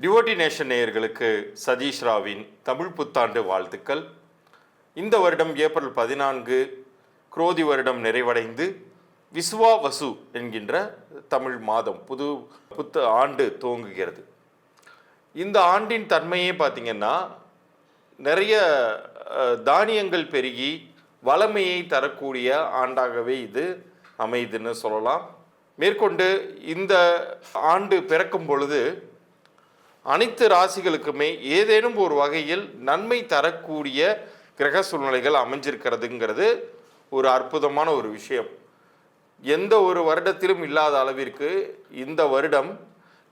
Devotee nation நேயர்களுக்கு சதீஷ் ராவின் தமிழ் புத்தாண்டு வாழ்த்துக்கள். இந்த வருடம் ஏப்ரல் பதினான்கு குரோதி வருடம் நிறைவடைந்து விஸ்வா வசு என்கின்ற தமிழ் மாதம் புது புத்த ஆண்டு துவங்குகிறது. இந்த ஆண்டின் தன்மையே பார்த்திங்கன்னா நிறைய தானியங்கள் பெருகி வளமையை தரக்கூடிய ஆண்டாகவே இது அமையுதுன்னு சொல்லலாம். மேற்கொண்டு இந்த ஆண்டு பிறக்கும் பொழுது அனைத்து ராசிகளுக்குமே ஏதேனும் ஒரு வகையில் நன்மை தரக்கூடிய கிரக சூழ்நிலைகள் அமைஞ்சிருக்கிறதுங்கிறது ஒரு அற்புதமான ஒரு விஷயம். எந்த ஒரு வருடத்திலும் இல்லாத அளவிற்கு இந்த வருடம்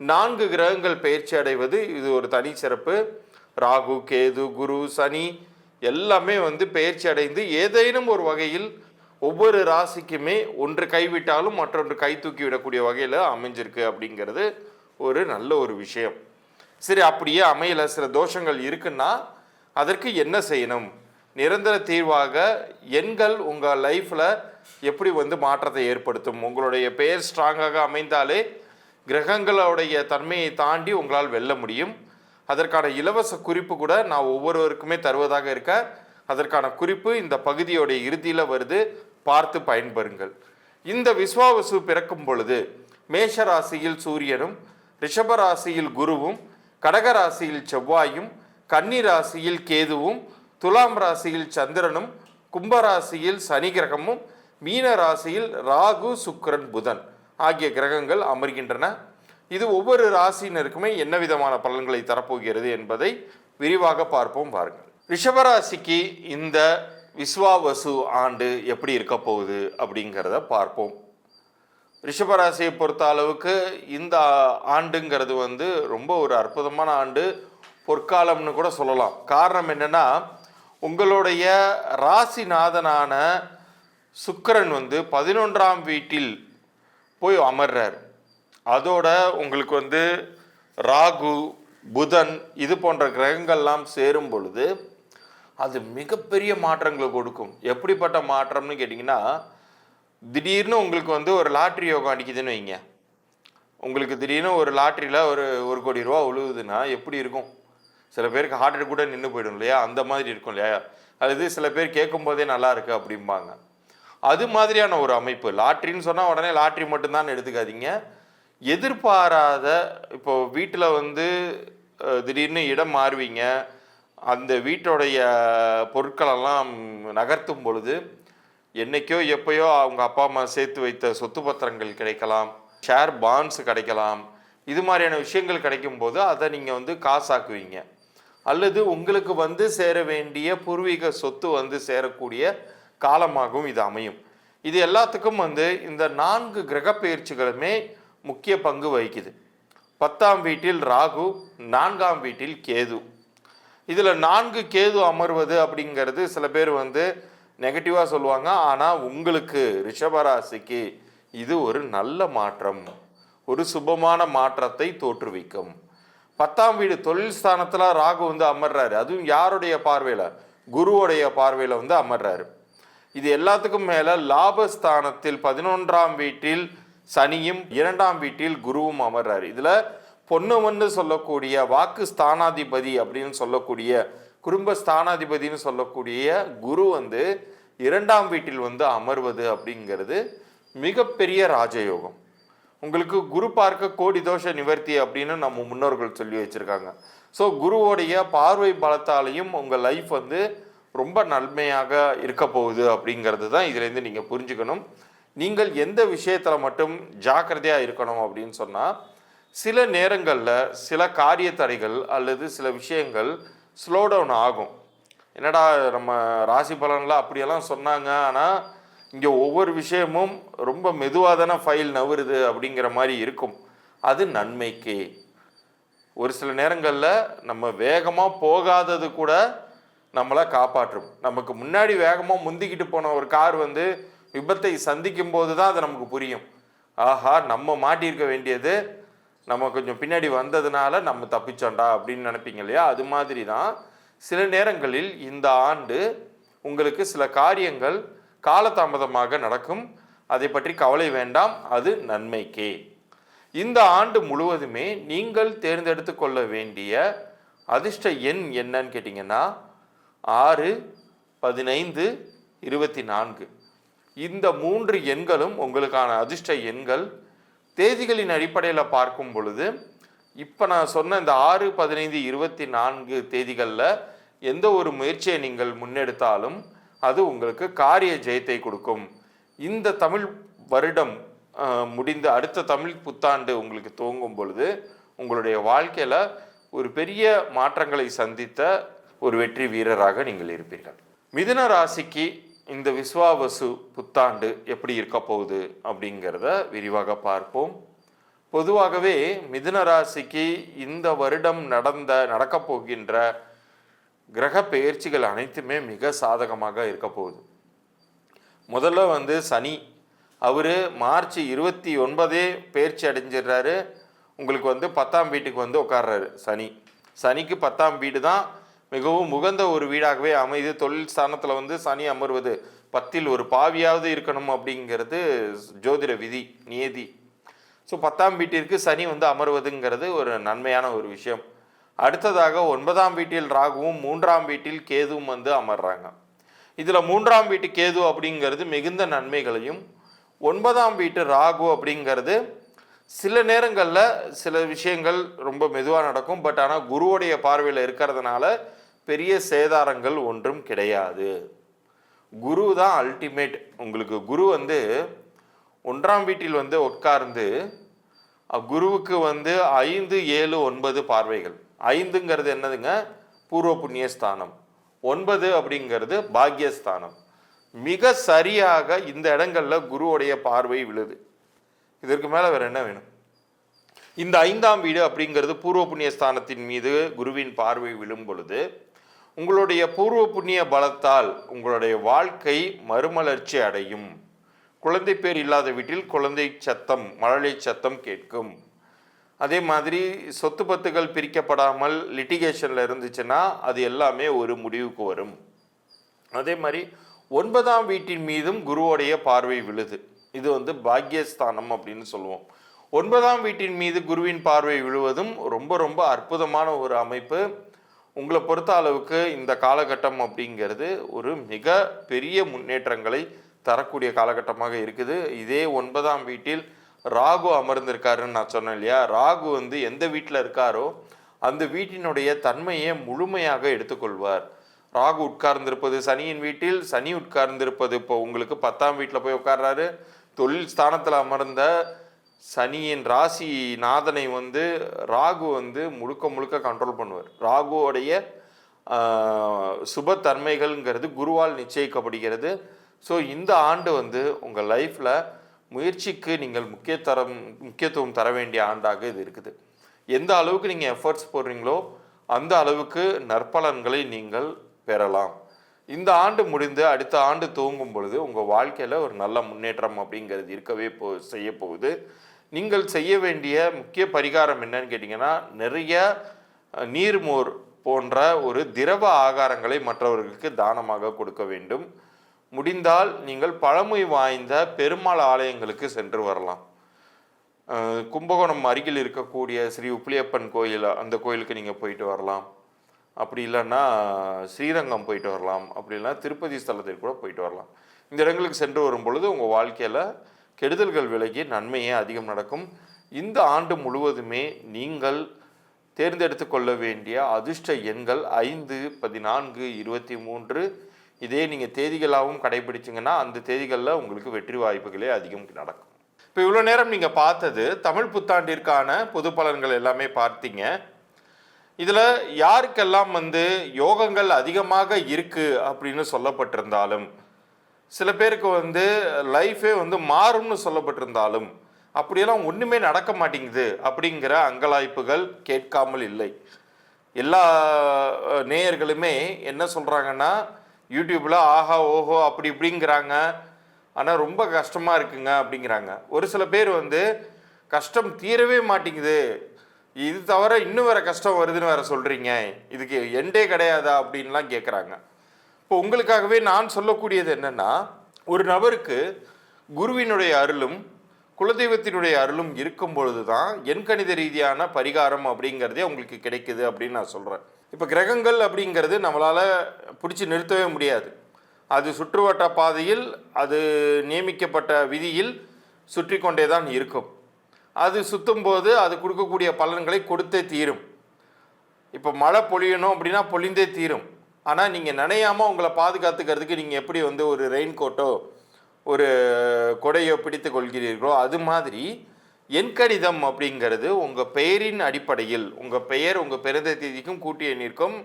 நான்கு கிரகங்கள் பயிற்சி அடைவது இது ஒரு தனி சிறப்பு. ராகு கேது குரு சனி எல்லாமே வந்து பயிற்சி அடைந்து ஏதேனும் ஒரு வகையில் ஒவ்வொரு ராசிக்குமே ஒன்று கைவிட்டாலும் மற்றொன்று கை தூக்கி விடக்கூடிய வகையில் அமைஞ்சிருக்கு அப்படிங்கிறது ஒரு நல்ல ஒரு விஷயம். சரி அப்படியே அமையல சில தோஷங்கள் இருக்குன்னா அதற்கு என்ன செய்யணும்? நிரந்தர தீர்வாக எண்கள் உங்கள் லைஃப்பில் எப்படி வந்து மாற்றத்தை ஏற்படுத்தும்? உங்களுடைய பெயர் ஸ்ட்ராங்காக அமைந்தாலே கிரகங்களுடைய தன்மையை தாண்டி உங்களால் வெல்ல முடியும். அதற்கான இலவச குறிப்பு கூட நான் ஒவ்வொருவருக்குமே தருவதாக இருக்க அதற்கான குறிப்பு இந்த பகுதியோடைய இறுதியில் வருது. பார்த்து பயன்பெறுங்கள். இந்த விஸ்வாவசு பிறக்கும் பொழுது மேஷ ராசியில் சூரியனும் ரிஷப ராசியில் குருவும் கடக ராசியில் செவ்வாயும் கன்னி ராசியில் கேதுவும் துலாம் ராசியில் சந்திரனும் கும்பராசியில் சனி கிரகமும் மீன ராசியில் ராகு சுக்கரன் புதன் ஆகிய கிரகங்கள் அமர்கின்றன. இது ஒவ்வொரு ராசியினருக்குமே என்ன விதமான பலன்களை தரப்போகிறது என்பதை விரிவாக பார்ப்போம் பாருங்கள். ரிஷபராசிக்கு இந்த விஸ்வாவசு ஆண்டு எப்படி இருக்க போகுது அப்படிங்கிறத பார்ப்போம். ரிஷபராசியை பொறுத்த அளவுக்கு இந்த ஆண்டுங்கிறது வந்து ரொம்ப ஒரு அற்புதமான ஆண்டு. பொற்காலம்னு கூட சொல்லலாம். காரணம் என்னென்னா உங்களுடைய ராசிநாதனான சுக்கரன் வந்து பதினொன்றாம் வீட்டில் போய் அமர்றார். அதோட உங்களுக்கு வந்து ராகு புதன் இது போன்ற கிரகங்கள்லாம் சேரும் பொழுது அது மிகப்பெரிய மாற்றங்களை கொடுக்கும். எப்படிப்பட்ட மாற்றம்னு கேட்டிங்கன்னா திடீர்னு உங்களுக்கு வந்து ஒரு லாட்ரி யோகம் அடிக்குதுன்னு வைங்க. உங்களுக்கு திடீர்னு ஒரு லாட்ரியில் ஒரு ஒரு கோடி ரூபா உழுவுதுன்னா எப்படி இருக்கும்? சில பேருக்கு ஹார்ட் அட்டாக் கூட நின்று போயிடும் இல்லையா? அந்த மாதிரி இருக்கும் இல்லையா? அல்லது சில பேர் கேட்கும் போதே நல்லா இருக்கு அப்படிம்பாங்க. அது மாதிரியான ஒரு அமைப்பு. லாட்ரின்னு சொன்னால் உடனே லாட்ரி மட்டும்தான் எடுத்துக்காதீங்க. எதிர்பாராத இப்போ வீட்டில் வந்து திடீர்னு இடம் மாறுவீங்க. அந்த வீட்டோடைய பொருட்களெல்லாம் நகர்த்தும் பொழுது என்னைக்கோ எப்பயோ அவங்க அப்பா அம்மா சேர்த்து வைத்த சொத்து பத்திரங்கள் கிடைக்கலாம் ஷேர் பாண்ட்ஸ் கிடைக்கலாம் இது மாதிரியான விஷயங்கள் கிடைக்கும் போது அதை நீங்கள் வந்து காசாக்குவீங்க. அல்லது உங்களுக்கு வந்து சேர வேண்டிய பூர்வீக சொத்து வந்து சேரக்கூடிய காலமாகவும் இது அமையும். இது எல்லாத்துக்கும் வந்து இந்த நான்கு கிரக பயிற்சிகளுமே முக்கிய பங்கு வகிக்குது. பத்தாம் வீட்டில் ராகு நான்காம் வீட்டில் கேது. இதில் நான்கு கேது அமர்வது அப்படிங்கிறது சில பேர் வந்து நெகட்டிவாக சொல்லுவாங்க. ஆனால் உங்களுக்கு ரிஷபராசிக்கு இது ஒரு நல்ல மாற்றம். ஒரு சுபமான மாற்றத்தை தோற்றுவிக்கும். பத்தாம் வீடு தொழில் ஸ்தானத்தில் ராகு வந்து அமர்றாரு. அதுவும் யாருடைய பார்வையில்? குருவுடைய பார்வையில் வந்து அமர்றாரு. இது எல்லாத்துக்கும் மேலே லாபஸ்தானத்தில் பதினொன்றாம் வீட்டில் சனியும் இரண்டாம் வீட்டில் குருவும் அமர்றாரு. இதில் பொன்னுவன்னு சொல்லக்கூடிய வாக்கு ஸ்தானாதிபதி அப்படின்னு சொல்லக்கூடிய குடும்ப ஸ்தானாதிபதின்னு சொல்லக்கூடிய குரு வந்து இரண்டாம் வீட்டில் வந்து அமர்வது அப்படிங்கிறது மிகப்பெரிய ராஜயோகம். உங்களுக்கு குரு பார்க்க கோடி தோஷ நிவர்த்தி அப்படின்னு நம்ம முன்னோர்கள் சொல்லி வச்சுருக்காங்க. ஸோ குருவோடைய பார்வை பலத்தாலையும் உங்கள் லைஃப் வந்து ரொம்ப நன்மையாக இருக்க போகுது அப்படிங்கிறது தான் இதுலேருந்து நீங்கள் புரிஞ்சுக்கணும். நீங்கள் எந்த விஷயத்தில் மட்டும் ஜாக்கிரதையாக இருக்கணும் அப்படின்னு சொன்னால் சில நேரங்களில் சில காரிய தடைகள் அல்லது சில விஷயங்கள் ஸ்லோ டவுன் ஆகும். என்னடா நம்ம ராசி பலன்லாம் அப்படியெல்லாம் சொன்னாங்க ஆனால் இங்கே ஒவ்வொரு விஷயமும் ரொம்ப மெதுவாக தானே ஃபைல் நவருது அப்படிங்கிற மாதிரி இருக்கும். அது நன்மைக்கு. ஒரு சில நேரங்களில் நம்ம வேகமாக போகாதது கூட நம்மளை காப்பாற்றும். நமக்கு முன்னாடி வேகமாக முந்திக்கிட்டு போன ஒரு கார் வந்து விபத்தை சந்திக்கும் போது தான் அது நமக்கு புரியும். ஆஹா நம்ம மாட்டியிருக்க வேண்டியது நம்ம கொஞ்சம் பின்னாடி வந்ததுனால நம்ம தப்பிச்சோண்டா அப்படின்னு நினைப்பீங்க இல்லையா? அது மாதிரி தான் சில நேரங்களில் இந்த ஆண்டு உங்களுக்கு சில காரியங்கள் காலதாமதமாக நடக்கும். அதை பற்றி கவலை வேண்டாம். அது நன்மைக்கே. இந்த ஆண்டு முழுவதுமே நீங்கள் தேர்ந்தெடுத்து கொள்ள வேண்டிய அதிர்ஷ்ட எண் என்னன்னு கேட்டிங்கன்னா ஆறு பதினைந்து இருபத்தி நான்கு. இந்த மூன்று எண்களும் உங்களுக்கான அதிர்ஷ்ட எண்கள். தேதிகளின் அடிப்படையில் பார்க்கும் பொழுது இப்போ நான் சொன்ன இந்த ஆறு பதினைந்து இருபத்தி நான்கு தேதிகளில் எந்த ஒரு முயற்சியை நீங்கள் முன்னெடுத்தாலும் அது உங்களுக்கு காரிய ஜெயத்தை கொடுக்கும். இந்த தமிழ் வருடம் முடிந்து அடுத்த தமிழ் புத்தாண்டு உங்களுக்கு துவங்கும் பொழுது உங்களுடைய வாழ்க்கையில் ஒரு பெரிய மாற்றங்களை சந்தித்த ஒரு வெற்றி வீரராக நீங்கள் இருப்பீர்கள். மிதுன ராசிக்கு இந்த விஸ்வாவசு புத்தாண்டு எப்படி இருக்க போகுது அப்படிங்கிறத விரிவாக பார்ப்போம். பொதுவாகவே மிதுன ராசிக்கு இந்த வருடம் நடந்த நடக்கப் போகின்ற கிரக பெயர்ச்சிகள் அனைத்துமே மிக சாதகமாக இருக்க போகுது. முதல்ல வந்து சனி. அவர் மார்ச் இருபத்தி ஒன்பதே பயிற்சி அடைஞ்சிடுறாரு. உங்களுக்கு வந்து பத்தாம் வீட்டுக்கு வந்து உட்கார்றாரு சனி. சனிக்கு பத்தாம் வீடு தான் மிகவும் உகந்த ஒரு வீடாகவே அமைது. தொழில் ஸ்தானத்தில் வந்து சனி அமர்வது. பத்தில் ஒரு பாவியாவது இருக்கணும் அப்படிங்கிறது ஜோதிட விதி நியதி. ஸோ பத்தாம் வீட்டிற்கு சனி வந்து அமர்வதுங்கிறது ஒரு நன்மையான ஒரு விஷயம். அடுத்ததாக ஒன்பதாம் வீட்டில் ராகுவும் மூன்றாம் வீட்டில் கேதுவும் வந்து அமர்றாங்க. இதில் மூன்றாம் வீட்டு கேது அப்படிங்கிறது மிகுந்த நன்மைகளையும் ஒன்பதாம் வீட்டு ராகு அப்படிங்கிறது சில நேரங்களில் சில விஷயங்கள் ரொம்ப மெதுவாக நடக்கும். பட் ஆனால் குருவுடைய பார்வையில் இருக்கிறதுனால பெரிய சேதாரங்கள் ஒன்றும் கிடையாது. குரு தான் அல்டிமேட் உங்களுக்கு குரு வந்து ஒன்றாம் வீட்டில் வந்து உட்கார்ந்து குருவுக்கு வந்து ஐந்து ஏழு ஒன்பது பார்வைகள். ஐந்துங்கிறது என்னதுங்க? பூர்வ புண்ணிய ஸ்தானம். ஒன்பது அப்படிங்கிறது பாக்யஸ்தானம் மிக சரியாக இந்த இடங்கள்ல குருவுடைய பார்வை விழுது. இதற்கு மேலே வேற என்ன வேணும்? இந்த ஐந்தாம் வீடு அப்படிங்கிறது பூர்வ புண்ணிய ஸ்தானத்தின் மீது குருவின் பார்வை விழும் பொழுது உங்களுடைய பூர்வ புண்ணிய பலத்தால் உங்களுடைய வாழ்க்கை மறுமலர்ச்சி அடையும். குழந்தை பேர் இல்லாத வீட்டில் குழந்தை சத்தம் மழலை சத்தம் கேட்கும். அதே மாதிரி சொத்து பத்துகள் பிரிக்கப்படாமல் லிட்டிகேஷனில் இருந்துச்சுன்னா அது எல்லாமே ஒரு முடிவுக்கு வரும். அதே மாதிரி ஒன்பதாம் வீட்டின் மீதும் குருவோடைய பார்வை விழுது. இது வந்து பாக்யஸ்தானம் அப்படின்னு சொல்லுவோம். ஒன்பதாம் வீட்டின் மீது குருவின் பார்வை விழுவதும் ரொம்ப ரொம்ப அற்புதமான ஒரு அமைப்பு. உங்களை பொறுத்த அளவுக்கு இந்த காலகட்டம் அப்படிங்கிறது ஒரு மிக பெரிய முன்னேற்றங்களை தரக்கூடிய காலகட்டமாக இருக்குது. இதே ஒன்பதாம் வீட்டில் ராகு அமர்ந்திருக்காருன்னு நான் சொன்னேன் இல்லையா? ராகு வந்து எந்த வீட்டில் இருக்காரோ அந்த வீட்டினுடைய தன்மையை முழுமையாக எடுத்துக்கொள்வார். ராகு உட்கார்ந்திருப்பது சனியின் வீட்டில் சனி உட்கார்ந்திருப்பது இப்போ உங்களுக்கு பத்தாம் வீட்டில் போய் உட்கார்றாரு. தொழில் ஸ்தானத்தில் அமர்ந்த சனியின் ராசி நாதனை வந்து ராகு வந்து முழுக்க முழுக்க கண்ட்ரோல் பண்ணுவார். ராகுவோடைய சுபத்தன்மைகள்ங்கிறது குருவால் நிச்சயிக்கப்படுகிறது. ஸோ இந்த ஆண்டு வந்து உங்கள் லைஃப்பில் முயற்சிக்கு நீங்கள் முக்கியத்தரம் முக்கியத்துவம் தர வேண்டிய ஆண்டாக இது இருக்குது. எந்த அளவுக்கு நீங்கள் எஃபர்ட்ஸ் போடுறீங்களோ அந்த அளவுக்கு நற்பலன்களை நீங்கள் பெறலாம். இந்த ஆண்டு முடிந்து அடுத்த ஆண்டு துவங்கும் பொழுது உங்கள் வாழ்க்கையில் ஒரு நல்ல முன்னேற்றம் அப்படிங்கிறது இருக்கவே போ செய்ய போகுது நீங்கள் செய்ய வேண்டிய முக்கிய பரிகாரம் என்னன்னு கேட்டிங்கன்னா நிறைய நீர்மோர் போன்ற ஒரு திரவ ஆகாரங்களை மற்றவர்களுக்கு தானமாக கொடுக்க வேண்டும். முடிந்தால் நீங்கள் பழமை வாய்ந்த பெருமாள் ஆலயங்களுக்கு சென்று வரலாம். கும்பகோணம் அருகில் இருக்கக்கூடிய ஸ்ரீ உப்பிலியப்பன் கோயில் அந்த கோயிலுக்கு நீங்கள் போயிட்டு வரலாம். அப்படி இல்லைன்னா ஸ்ரீரங்கம் போயிட்டு வரலாம். அப்படி இல்லைன்னா திருப்பதி ஸ்தலத்திற்கு கூட போயிட்டு வரலாம். இந்த இடங்களுக்கு சென்று வரும் பொழுது உங்கள் வாழ்க்கையில் கெடுதல்கள் விலகி நன்மையே அதிகம் நடக்கும். இந்த ஆண்டு முழுவதுமே நீங்கள் தேர்ந்தெடுத்து கொள்ள வேண்டிய அதிர்ஷ்ட எண்கள் ஐந்து பதினான்கு இருபத்தி மூன்று. இதே நீங்கள் தேதிகளாகவும் கடைபிடிச்சிங்கன்னா அந்த தேதிகளில் உங்களுக்கு வெற்றி வாய்ப்புகளே அதிகம் நடக்கும். இப்போ இவ்வளோ நேரம் நீங்கள் பார்த்தது தமிழ் புத்தாண்டிற்கான பொது பலன்கள் எல்லாமே பார்த்தீங்க. இதில் யாருக்கெல்லாம் வந்து யோகங்கள் அதிகமாக இருக்குது அப்படின்னு சொல்லப்பட்டிருந்தாலும் சில பேருக்கு வந்து லைஃபே வந்து மாறும்னு சொல்லப்பட்டிருந்தாலும் அப்படியெல்லாம் ஒன்றுமே நடக்க மாட்டேங்குது அப்படிங்கிற அங்கலாய்ப்புகள் கேட்காமல் இல்லை. எல்லா நேயர்களுமே என்ன சொல்கிறாங்கன்னா யூடியூப்பில் ஆஹா ஓஹோ அப்படி இப்படிங்கிறாங்க. ஆனால் ரொம்ப கஷ்டமாக இருக்குங்க அப்படிங்கிறாங்க. ஒரு சில பேர் வந்து கஷ்டம் தீரவே மாட்டேங்குது. இது தவிர இன்னும் வேறு கஷ்டம் வருதுன்னு வேறு சொல்கிறீங்க இதுக்கு எண்டே கிடையாதா? அப்படின்லாம் கேட்குறாங்க இப்போ உங்களுக்காகவே நான் சொல்லக்கூடியது என்னென்னா ஒரு நபருக்கு குருவினுடைய அருளும் குலதெய்வத்தினுடைய அருளும் இருக்கும் பொழுது தான் எண்கணித ரீதியான பரிகாரம் அப்படிங்கிறதே உங்களுக்கு கிடைக்குது அப்படின்னு நான் சொல்கிறேன் இப்போ கிரகங்கள் அப்படிங்கிறது நம்மளால் பிடிச்சி நிறுத்தவே முடியாது. அது சுற்றுவட்ட பாதையில் அது நியமிக்கப்பட்ட விதியில் சுற்றி கொண்டே தான் இருக்கும். அது சுற்றும் போது அது கொடுக்கக்கூடிய பலன்களை கொடுத்தே தீரும். இப்போ மழை பொழியணும் அப்படின்னா பொழிந்தே தீரும். ஆனால் நீங்கள் நனையாமல் உங்களை பாதுகாத்துக்கிறதுக்கு நீங்கள் எப்படி வந்து ஒரு ரெயின் கோட்டோ ஒரு கொடையோ பிடித்து கொள்கிறீர்களோ அது மாதிரி எண்கணிதம் அப்படிங்கிறது உங்கள் பெயரின் அடிப்படையில் உங்கள் பெயர் உங்கள் பிறந்த தேதிக்கும் கூட்டிய எண்ணிற்கும்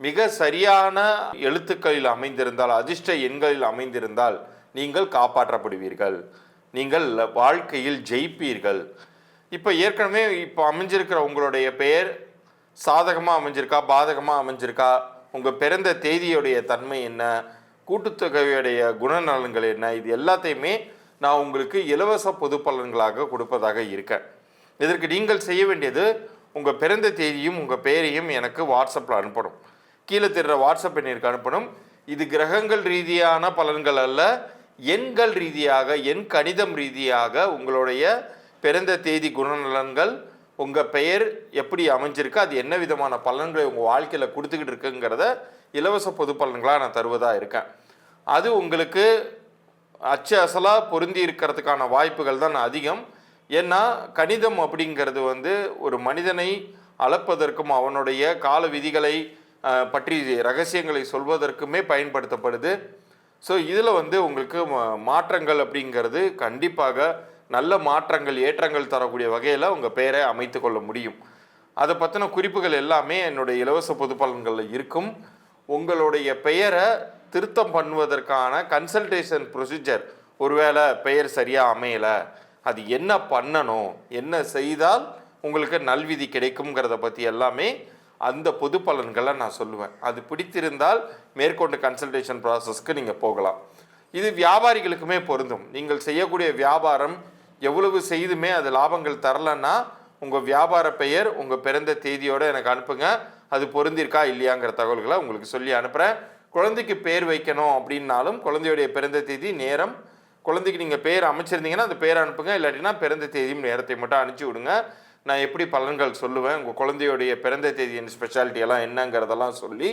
மிக சரியான எழுத்துக்களில் அமைந்திருந்தால் அதிர்ஷ்ட எண்களில் அமைந்திருந்தால் நீங்கள் காப்பாற்றப்படுவீர்கள். நீங்கள் வாழ்க்கையில் ஜெயிப்பீர்கள். இப்போ ஏற்கனவே இப்போ அமைஞ்சிருக்கிற உங்களுடைய பெயர் சாதகமாக அமைஞ்சிருக்கா பாதகமாக அமைஞ்சிருக்கா உங்கள் பிறந்த தேதியுடைய தன்மை என்ன? கூட்டுத்தொகையுடைய குணநலன்கள் என்ன? இது எல்லாத்தையுமே நான் உங்களுக்கு இலவச பொது பலன்களாக கொடுப்பதாக இருக்கேன். இதற்கு நீங்கள் செய்ய வேண்டியது உங்கள் பிறந்த தேதியும் உங்கள் பெயரையும் எனக்கு வாட்ஸ்அப்பில் அனுப்பணும். கீழே தெரிகிற வாட்ஸ்அப் எண்ணிற்கு அனுப்பணும். இது கிரகங்கள் ரீதியான பலன்கள் அல்ல எண்கள் ரீதியாக எண் கணிதம் ரீதியாக உங்களுடைய பிறந்த தேதி குணநலன்கள் உங்கள் பெயர் எப்படி அமைஞ்சிருக்கு? அது என்ன விதமான பலன்களை உங்கள் வாழ்க்கையில் கொடுத்துக்கிட்டு இருக்குங்கிறத இலவச பொது பலன்களாக நான் தருவதாக இருக்கேன். அது உங்களுக்கு அச்சு அசலாக பொருந்தி இருக்கிறதுக்கான வாய்ப்புகள் தான் அதிகம். ஏன்னா கணிதம் அப்படிங்கிறது வந்து ஒரு மனிதனை அளப்பதற்கும் அவனுடைய கால விதிகளை பற்றி ரகசியங்களை சொல்வதற்குமே பயன்படுத்தப்படுது. ஸோ இதில் வந்து உங்களுக்கு மா- மாற்றங்கள் அப்படிங்கிறது கண்டிப்பாக நல்ல மாற்றங்கள் ஏற்றங்கள் தரக்கூடிய வகையில் உங்கள் பெயரை அமைத்து கொள்ள முடியும். அதை பற்றின குறிப்புகள் எல்லாமே என்னுடைய இலவச பொது பலன்களில் இருக்கும். உங்களுடைய பெயரை திருத்தம் பண்ணுவதற்கான கன்சல்டேஷன் ப்ரொசீஜர் ஒருவேளை பெயர் சரியாக அமையலை அது என்ன பண்ணணும் என்ன செய்தால் உங்களுக்கு நல்விதி கிடைக்குங்கிறத பற்றி எல்லாமே அந்த பொது பலன்களை நான் சொல்லுவேன். அது பிடித்திருந்தால் மேற்கொண்டு கன்சல்டேஷன் ப்ராசஸ்க்கு நீங்கள் போகலாம். இது வியாபாரிகளுக்குமே பொருந்தும். நீங்கள் செய்யக்கூடிய வியாபாரம் எவ்வளவு செய்துமே அது லாபங்கள் தரலன்னா உங்கள் வியாபார பெயர் உங்கள் பிறந்த தேதியோடு எனக்கு அனுப்புங்க. அது பொருந்திருக்கா இல்லையாங்கிற தகவல்களை உங்களுக்கு சொல்லி அனுப்புகிறேன் குழந்தைக்கு பேர் வைக்கணும் அப்படின்னாலும் குழந்தையுடைய பிறந்த தேதி நேரம். குழந்தைக்கு நீங்கள் பேர் அமைச்சிருந்தீங்கன்னா அந்த பேர் அனுப்புங்க. இல்லாட்டினா பிறந்த தேதியும் நேரத்தை மட்டும் அனுப்பிச்சி விடுங்க. நான் எப்படி பலன்கள் சொல்லுவேன்? உங்கள் குழந்தையுடைய பிறந்த தேதியின் ஸ்பெஷாலிட்டியெல்லாம் என்னங்கிறதெல்லாம் சொல்லி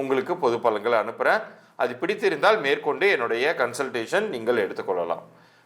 உங்களுக்கு பொது பலன்களை அனுப்புகிறேன் அது பிடித்திருந்தால் மேற்கொண்டு என்னுடைய கன்சல்டேஷன் நீங்கள் எடுத்துக்கொள்ளலாம்.